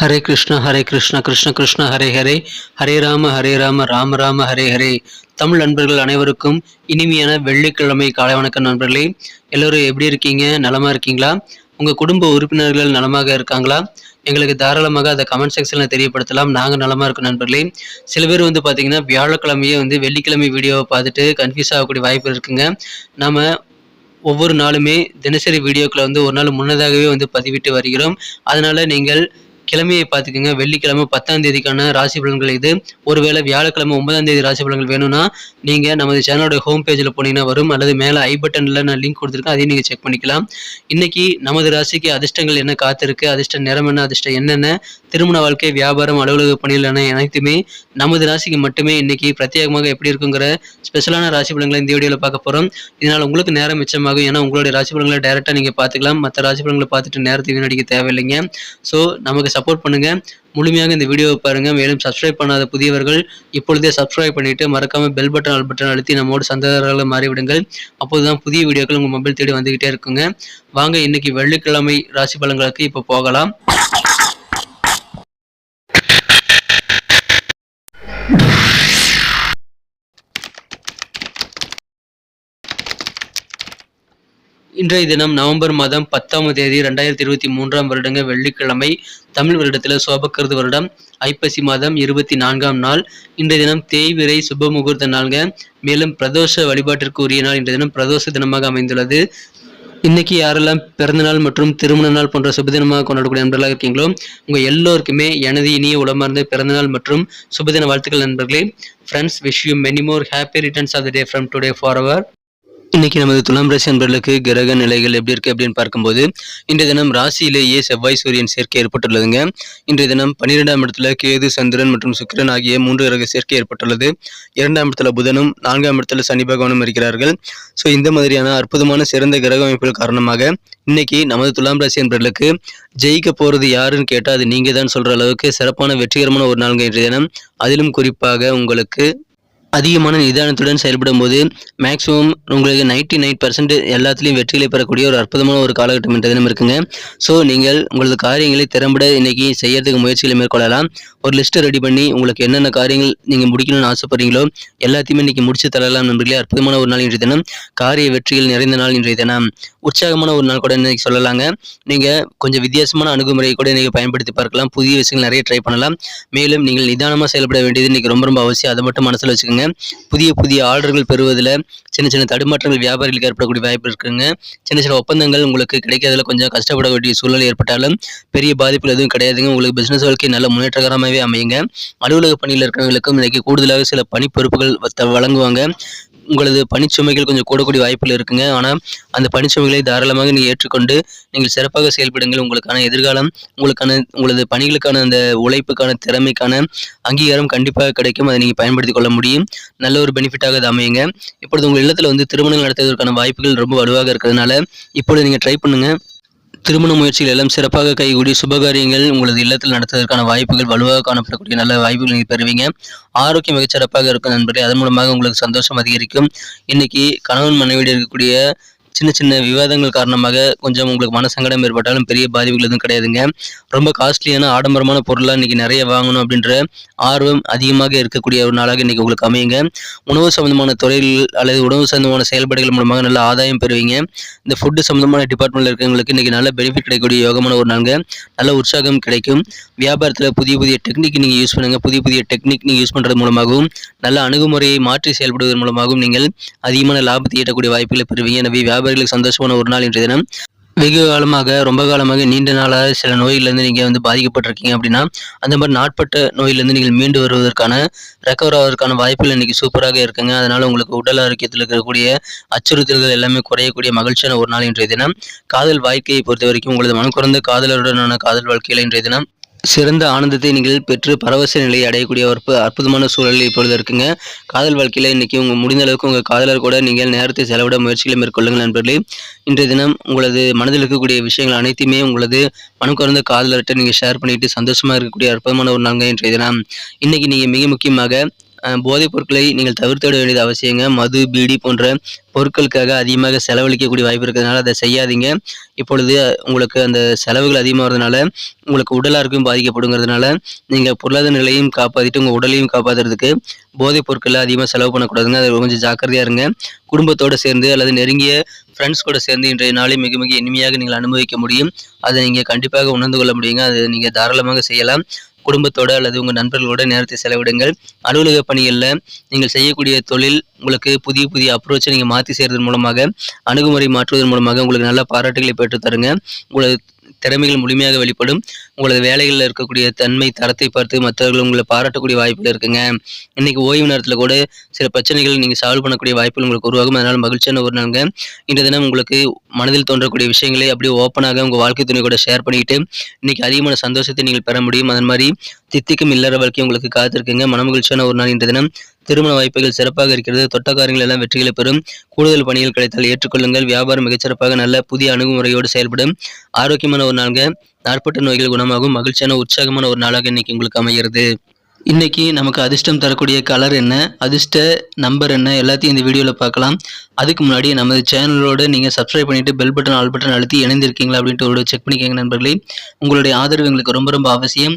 ஹரே கிருஷ்ண ஹரே கிருஷ்ண கிருஷ்ண கிருஷ்ண ஹரே ஹரே. ஹரே ராம ஹரே ராம ராம ராம ஹரே ஹரே. தமிழ் நண்பர்கள் அனைவருக்கும் இனிமையான வெள்ளிக்கிழமை காலை வணக்கம் நண்பர்களே. எல்லோரும் எப்படி இருக்கீங்க? நலமாக இருக்கீங்களா? உங்கள் குடும்ப உறுப்பினர்கள் நலமாக இருக்காங்களா? எங்களுக்கு தாராளமாக அதை கமெண்ட் செக்ஷனில் தெரியப்படுத்தலாம். நாங்கள் நலமாக இருக்கோம் நண்பர்களே. சில பேர் வந்து பார்த்தீங்கன்னா வியாழக்கிழமையே வந்து வெள்ளிக்கிழமை வீடியோவை பார்த்துட்டு கன்ஃபியூஸ் ஆகக்கூடிய வாய்ப்பு இருக்குங்க. நம்ம ஒவ்வொரு நாளுமே தினசரி வீடியோக்களை வந்து ஒரு நாள் முன்னதாகவே வந்து பதிவிட்டு வருகிறோம். அதனால் நீங்கள் கிழமையை பார்த்துக்கோங்க. வெள்ளிக்கிழமை பத்தாம் தேதிக்கான ராசி பலன்கள் இது. ஒருவேளை வியாழக்கிழமை ஒன்பதாம் தேதி ராசி பலன்கள் வேணும்னா நீங்கள் நமது சேனலோட ஹோம் பேஜில் போனீங்கன்னா வரும். அல்லது மேலே ஐ பட்டனில் நான் லிங்க் கொடுத்துருக்கேன். அதையும் நீங்கள் செக் பண்ணிக்கலாம். இன்னைக்கு நமது ராசிக்கு அதிர்ஷ்டங்கள் என்ன காத்திருக்கு? அதிர்ஷ்ட நிறம் என்ன? அதிர்ஷ்டம் என்னென்ன திருமண வாழ்க்கை வியாபாரம் அலுவலக பணிகள் என அனைத்துமே நமது ராசிக்கு மட்டுமே இன்னைக்கு பிரத்யேகமாக எப்படி இருக்குங்கிற ஸ்பெஷலான ராசி பலன்களை இந்த வீடியோவில் பார்க்க போகிறோம் இதனால் உங்களுக்கு நேரம் மிச்சமாகும். ஏன்னா உங்களுடைய ராசி பலன்களை டைரெக்டாக நீங்கள் பார்த்துக்கலாம். மற்ற ராசி பலன்களை பார்த்துட்டு நேரத்தை வீணடிக்க தேவையில்லைங்க. ஸோ நமக்கு சப்போர்ட் பண்ணுங்கள் முழுமையாக இந்த வீடியோவை பாருங்கள் மேலும் சப்ஸ்கிரைப் பண்ணாத புதியவர்கள் இப்பொழுதே சப்ஸ்கிரைப் பண்ணிவிட்டு மறக்காமல் பெல் பட்டன் ஆல் பட்டன் அழுத்தி நம்மோடு சந்தேகங்களை மாறிவிடுங்கள். அப்போது தான் புதிய வீடியோக்கள் உங்கள் மொபைல் தேடி வந்துக்கிட்டே இருக்குங்க. வாங்க இன்னைக்கு வெள்ளிக்கிழமை ராசி பலன்களுக்கு இப்போ போகலாம். இன்றைய தினம் நவம்பர் மாதம் பத்தாம் தேதி ரெண்டாயிரத்தி இருபத்தி மூன்றாம் வருடங்க வெள்ளிக்கிழமை தமிழ் வருடத்தில் சோபக்கருது வருடம் ஐப்பசி மாதம் இருபத்தி நான்காம் நாள். இன்றைய தினம் தேய்விரை சுப முகூர்த்த நாள்ங்க. மேலும் பிரதோஷ வழிபாட்டிற்கு உரிய நாள் இன்றைய தினம் பிரதோஷ தினமாக அமைந்துள்ளது. இன்னைக்கு யாரெல்லாம் பிறந்தநாள் மற்றும் திருமண நாள் போன்ற சுபதினமாக கொண்டாடக்கூடிய நண்பர்களாக இருக்கீங்களோ உங்கள் எல்லோருக்குமே எனது இனிய உளமார்ந்த பிறந்தநாள் மற்றும் சுபதின வாழ்த்துக்கள் நண்பர்களே. Friends wish you many more happy returns of the day from today for our இன்னைக்கு நமது துலாம் ராசி அன்பர்களுக்கு கிரக நிலைகள் எப்படி இருக்கு அப்படின்னு பார்க்கும்போது இன்றைய தினம் ராசியிலேயே செவ்வாய் சூரியன் சேர்க்கை ஏற்பட்டுள்ளதுங்க. இன்றைய தினம் பன்னிரெண்டாம் இடத்துல கேது சந்திரன் மற்றும் சுக்கிரன் ஆகிய மூன்று கிரக சேர்க்கை ஏற்பட்டுள்ளது. இரண்டாம் இடத்துல புதனும் நான்காம் இடத்துல சனி பகவானும் இருக்கிறார்கள். ஸோ இந்த மாதிரியான அற்புதமான சிறந்த கிரக அமைப்புகள் காரணமாக இன்னைக்கு நமது துலாம் ராசி அன்பர்களுக்கு ஜெயிக்க போறது யாருன்னு கேட்டால் அது நீங்க தான் சொல்ற அளவுக்கு சிறப்பான வெற்றிகரமான ஒரு நாள்ங்க இன்றைய தினம். அதிலும் குறிப்பாக உங்களுக்கு அதிகமான நிதானத்துடன் செயல்படும் போது மேக்ஸிமம் உங்களுக்கு நைன்ட்டி நைன் பர்சன்ட் எல்லாத்துலேயும் வெற்றிகளை பெறக்கூடிய ஒரு அற்புதமான ஒரு காலகட்டம் என்ற தினம் இருக்குங்க. ஸோ நீங்கள் உங்களது காரியங்களை திறம்பட இன்னைக்கு செய்யறதுக்கு முயற்சிகளை மேற்கொள்ளலாம். ஒரு லிஸ்ட்டை ரெடி பண்ணி உங்களுக்கு என்னென்ன காரியங்கள் நீங்கள் முடிக்கணும்னு ஆசைப்படுறீங்களோ எல்லாத்தையுமே இன்னைக்கு முடிச்சு தரலாம் நண்பர்களே. அற்புதமான ஒரு நாள் இன்றைய தினம். காரிய வெற்றிகள் நிறைந்த நாள் இன்றைய தினம். உற்சாகமான ஒரு நாள் கூட இன்னைக்கு சொல்லலாங்க. நீங்கள் கொஞ்சம் வித்தியாசமான அணுகுமுறையை கூட நீங்கள் பயன்படுத்தி பார்க்கலாம். புதிய விஷயங்கள் நிறைய ட்ரை பண்ணலாம். மேலும் நீங்கள் நிதானமாக செயல்பட வேண்டியது இன்றைக்கி ரொம்ப ரொம்ப அவசியம். அதை மட்டும் மனசில் வச்சுக்கோங்க. புதிய புதிய ஆர்டர்கள் பெறுவதில் சின்ன சின்ன தடுமாற்றங்கள் வியாபாரிகளுக்கு ஏற்படக்கூடிய வாய்ப்பு இருக்குங்க. சின்ன சின்ன ஒப்பந்தங்கள் உங்களுக்கு கிடைக்காதல கொஞ்சம் கஷ்டப்பட வேண்டிய சூழ்நிலை ஏற்பட்டாலும் பெரிய பாதிப்புகள் எதுவும் கிடையாதுங்க. உங்களுக்கு பிஸ்னஸ் வாழ்க்கை நல்ல முன்னேற்றகரமாகவே அமையுங்க. அலுவலக பணியில் இருக்கிறவங்களுக்கும் இன்றைக்கி கூடுதலாக சில பணி பொறுப்புகள் வ- வழங்குவாங்க. உங்களது பணிச்சுமைகள் கொஞ்சம் கூடக்கூடிய வாய்ப்புகள் இருக்குங்க. ஆனால் அந்த பணிச்சுமைகளை தாராளமாக நீங்கள் ஏற்றுக்கொண்டு நீங்கள் சிறப்பாக செயல்படுங்கள். உங்களுக்கான எதிர்காலம் உங்களுக்கான உங்களது பணிகளுக்கான அந்த உழைப்புக்கான திறமைக்கான அங்கீகாரம் கண்டிப்பாக கிடைக்கும். அதை நீங்கள் பயன்படுத்தி கொள்ள முடியும். நல்ல ஒரு பெனிஃபிட்டாக அது அமையுங்க. இப்பொழுது உங்கள் இல்லத்தில் வந்து திருமணம் நடத்துவதற்கான வாய்ப்புகள் ரொம்ப வலுவாக இருக்கிறதுனால இப்பொழுது நீங்கள் ட்ரை பண்ணுங்கள் திருமண முயற்சிகள் எல்லாம் சிறப்பாக கைகூடி சுபகாரியங்கள் உங்களது இல்லத்தில் நடத்துவதற்கான வாய்ப்புகள் வலுவாக காணப்படக்கூடிய நல்ல வாய்ப்புகள் நீங்கள் பெறுவீங்க. ஆரோக்கியம் மிகச்சிறப்பாக இருக்கும் நண்பர்களே அதன் மூலமாக உங்களுக்கு சந்தோஷம் அதிகரிக்கும். இன்னைக்கு கணவன் மனைவியில் இருக்கக்கூடிய சின்ன சின்ன விவாதங்கள் காரணமாக கொஞ்சம் உங்களுக்கு மனசங்கடம் ஏற்பட்டாலும் பெரிய பாதிப்புகள் எதுவும் கிடையாதுங்க. ரொம்ப காஸ்ட்லியான ஆடம்பரமான பொருளாக இன்னைக்கு நிறைய வாங்கணும் அப்படின்ற ஆர்வம் அதிகமாக இருக்கக்கூடிய ஒரு நாளாக இன்னைக்கு உங்களுக்கு அமையுங்க. உணவு சம்பந்தமான தொழில் அல்லது உணவு சம்பந்தமான செயல்பாடுகள் மூலமாக நல்ல ஆதாயம் பெறுவீங்க. இந்த ஃபுட்டு சம்பந்தமான டிபார்ட்மெண்ட்டில் இருக்கிறவங்களுக்கு இன்னைக்கு நல்ல பெனிஃபிட் கிடைக்கக்கூடிய யோகமான ஒரு நாளுங்க. நல்ல உற்சாகம் கிடைக்கும். வியாபாரத்தில் புதிய புதிய டெக்னிக் நீங்கள் யூஸ் பண்ணுங்கள் புதிய புதிய டெக்னிக் நீங்கள் யூஸ் பண்ணுறது மூலமாகவும் நல்ல அணுகுமுறையை மாற்றி செயல்படுவதன் மூலமாகவும் நீங்கள் அதிகமான லாபத்தை ஈட்டக்கூடிய வாய்ப்புகளை பெறுவீங்க. எனவே வியாபாரிகளுக்கு சந்தோஷமான ஒரு நாள் இன்றைய தினம். வெகு காலமாக ரொம்ப காலமாக நீண்ட நாளாக சில நோயிலேருந்து நீங்கள் வந்து பாதிக்கப்பட்டிருக்கீங்க அப்படின்னா அந்த மாதிரி நாட்பட்ட நோயிலிருந்து நீங்கள் மீண்டு வருவதற்கான ரெக்கவர் ஆவதற்கான வாய்ப்புகள் இன்னைக்கு சூப்பராக இருக்குங்க. அதனால உங்களுக்கு உடல் ஆரோக்கியத்தில் இருக்கக்கூடிய அச்சுறுத்தல்கள் எல்லாமே குறையக்கூடிய மகிழ்ச்சியான ஒரு நாள் இன்றைய தினம். காதல் வாழ்க்கையை பொறுத்த வரைக்கும் உங்களது மனம் குறைந்த காதலருடனான காதல் வாழ்க்கையில் இன்றைய தினம் சிறந்த ஆனந்தத்தை நீங்கள் பெற்று பரவச நிலையை அடையக்கூடிய ஒரு அற்புதமான சூழல் இப்பொழுது இருக்குங்க. காதல் வாழ்க்கையில் இன்றைக்கி உங்கள் முடிந்த அளவுக்கு உங்கள் காதலர் கூட நீங்கள் நேரத்தை செலவிட முயற்சிகளை மேற்கொள்ளுங்கள் நண்பர்களே. இன்றைய தினம் உங்களது மனதில் இருக்கக்கூடிய விஷயங்கள் அனைத்துமே உங்களது மனம் குறைந்த காதலர்கிட்ட நீங்கள் ஷேர் பண்ணிட்டு சந்தோஷமாக இருக்கக்கூடிய அற்புதமான ஒரு நாள் இன்றைய தினம். இன்றைக்கி நீங்கள் மிக முக்கியமாக போதைப் பொருட்களை நீங்கள் தவிர்த்து விட வேண்டியது அவசியங்க. மது பீடி போன்ற பொருட்களுக்காக அதிகமாக செலவழிக்கக்கூடிய வாய்ப்பு இருக்கிறதுனால அதை செய்யாதீங்க. இப்பொழுது உங்களுக்கு அந்த செலவுகள் அதிகமாகிறதுனால உங்களுக்கு உடல் ஆரோக்கியம் பாதிக்கப்படுங்கிறதுனால நீங்கள் பொருளாதார நிலையும் காப்பாற்றிட்டு உங்கள் உடலையும் காப்பாற்றுறதுக்கு போதைப் பொருட்களை அதிகமாக செலவு பண்ணக்கூடாதுங்க. அது கொஞ்சம் ஜாக்கிரதையாக இருங்க. குடும்பத்தோடு சேர்ந்து அல்லது நெருங்கிய ஃப்ரெண்ட்ஸ் கூட சேர்ந்து இன்றைய நாளை மிக மிக இனிமையாக நீங்கள் அனுபவிக்க முடியும். அதை நீங்கள் கண்டிப்பாக உணர்ந்து கொள்ள முடியுங்க. அதை நீங்கள் தாராளமாக செய்யலாம். குடும்பத்தோட அல்லது உங்கள் நண்பர்களோட நேரத்தை செலவிடுங்கள். அலுவலக பணிகளில் நீங்கள் செய்யக்கூடிய தொழில் உங்களுக்கு புதிய புதிய அப்ரோச்சை நீங்கள் மாற்றி செய்கிறதன் மூலமாக அணுகுமுறை மாற்றுவதன் மூலமாக உங்களுக்கு நல்ல பாராட்டுகளை பெற்றுத்தருங்க. தருங்க திறமைகள் முழுமையாக வெளிப்படும். உங்களது வேலைகளில் இருக்கக்கூடிய தன்மை தரத்தை பார்த்து மற்றவர்கள் உங்களை பாராட்டக்கூடிய வாய்ப்புகள் இருக்குங்க. இன்னைக்கு ஓய்வு நேரத்தில் கூட சில பிரச்சனைகள் நீங்கள் சால்வ் பண்ணக்கூடிய வாய்ப்புகள் உங்களுக்கு உருவாகும். அதனால் மகிழ்ச்சியான ஒரு நாளுங்க. இன்றைய தினம் உங்களுக்கு மனதில் தோன்றக்கூடிய விஷயங்களை அப்படியே ஓப்பனாக உங்கள் வாழ்க்கை துணை கூட ஷேர் பண்ணிக்கிட்டு இன்னைக்கு அதிகமான சந்தோஷத்தை நீங்கள் பெற முடியும். அதன் மாதிரி தித்திக்கும் இல்லற வாழ்க்கை உங்களுக்கு காத்திருக்குங்க. மனமகிழ்ச்சியான ஒரு நாள் இன்றைய தினம். திருமண வாய்ப்புகள் சிறப்பாக இருக்கிறது. தொட்ட காரியங்கள் எல்லாம் வெற்றிகளை பெறும். கூடுதல் பணிகள் கிடைத்தால் ஏற்றுக்கொள்ளுங்கள். வியாபாரம் மிகச்சிறப்பாக நல்ல புதிய அணுகுமுறையோடு செயல்படும். ஆரோக்கியமான ஒரு நாளாக நாற்பட்ட நோய்கள் குணமாகும். மகிழ்ச்சியான உற்சாகமான ஒரு நாளாக இன்னைக்கு உங்களுக்கு அமைகிறது. இன்னைக்கு நமக்கு அதிர்ஷ்டம் தரக்கூடிய கலர் என்ன? அதிர்ஷ்ட நம்பர் என்ன? எல்லாத்தையும் இந்த வீடியோவில் பார்க்கலாம். அதுக்கு முன்னாடி நமது சேனலோடு நீங்கள் சப்ஸ்கிரைப் பண்ணிட்டு பெல் பட்டன் ஆல் பட்டன் அழுத்தி இணைந்திருக்கீங்களா அப்படின்ட்டு ஒரு செக் பண்ணிக்கோங்க நண்பர்களே. உங்களுடைய ஆதரவு எங்களுக்கு ரொம்ப ரொம்ப அவசியம்.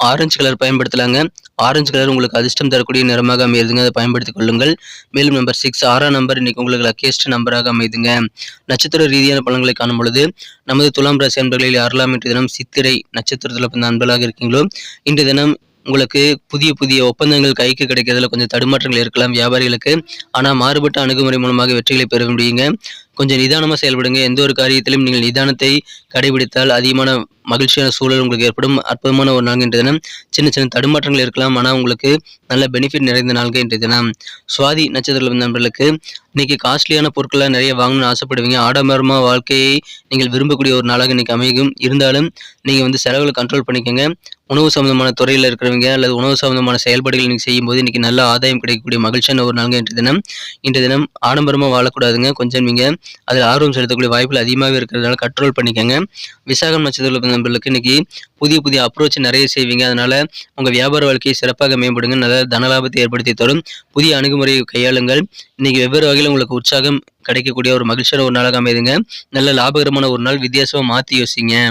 ஆரஞ்சு கலர் பயன்படுத்தலாங்க. ஆரஞ்சு கலர் உங்களுக்கு அதிர்ஷ்டம் தரக்கூடிய நிறமாக அமையுதுங்க. அதை பயன்படுத்திக் கொள்ளுங்கள். மேலும் நம்பர் சிக்ஸ் ஆறாம் நம்பர் இன்னைக்கு உங்களுக்கு லக்கேஸ்ட் நம்பராக அமையுதுங்க. நட்சத்திர ரீதியான பலன்களை காணும் பொழுது நமது துலாம் ராசி அன்பர்களில் யாரெல்லாம் இன்றைய தினம் சித்திரை நட்சத்திரத்தில் பிறந்த அன்பர்களாக இருக்கீங்களோ இன்றைய தினம் உங்களுக்கு புதிய புதிய ஒப்பந்தங்கள் கைக்கு கிடைக்கிறதுல கொஞ்சம் தடுமாற்றங்கள் இருக்கலாம் வியாபாரிகளுக்கு. ஆனால் மாறுபட்ட அணுகுமுறை மூலமாக வெற்றிகளை பெற முடியுங்க. கொஞ்சம் நிதானமாக செயல்படுங்க. எந்த ஒரு காரியத்திலும் நீங்கள் நிதானத்தை கடைபிடித்தால் அதிகமான மகிழ்ச்சியான சூழல் உங்களுக்கு ஏற்படும். அற்புதமான ஒரு நாள் இன்றைய தினம். சின்ன சின்ன தடுமாற்றங்கள் இருக்கலாம். ஆனால் உங்களுக்கு நல்ல பெனிஃபிட் நிறைந்த நாள்கள் இன்றைய தினம். சுவாதி நட்சத்திரம் நண்பர்களுக்கு இன்னைக்கு காஸ்ட்லியான பொருட்களை நிறைய வாங்கணும்னு ஆசைப்படுவீங்க. ஆடம்பரமாக வாழ்க்கையை நீங்கள் விரும்பக்கூடிய ஒரு நாளாக இன்னைக்கு அமையும். இருந்தாலும் நீங்கள் வந்து செலவுகளை கண்ட்ரோல் பண்ணிக்கோங்க. உணவு சம்மந்தமான துறையில் இருக்கிறவங்க அல்லது உணவு சம்பந்தமான செயல்பாடுகள் நீங்கள் செய்யும்போது இன்றைக்கி நல்ல ஆதாயம் கிடைக்கக்கூடிய மகிழ்ச்சியான ஒரு நாள்ங்க இன்றைய தினம். இன்றைய தினம் ஆடம்பரமாக வாழக்கூடாதுங்க. கொஞ்சம் நீங்கள் அதில் ஆர்வம் செலுத்தக்கூடிய வாய்ப்புகள் அதிகமாகவே இருக்கிறதுனால கண்ட்ரோல் பண்ணிக்கோங்க. விசாகம் நட்சத்திரத்தில் நண்பர்களுக்கு இன்னைக்கு புதிய புதிய அப்ரோச் நிறைய செய்வீங்க. அதனால உங்கள் வியாபார வாழ்க்கையை சிறப்பாக மேம்படுங்க. நல்ல தனலாபத்தை ஏற்படுத்தி தரும். புதிய அணுகுமுறையை கையாளுங்கள். இன்னைக்கு வெவ்வேறு வகையில் உங்களுக்கு உற்சாகம் கிடைக்கக்கூடிய ஒரு மகிழ்ச்சியான ஒரு நாளாக அமைதுங்க. நல்ல லாபகரமான ஒரு நாள் வித்தியாசமாக மாற்றி யோசிங்க.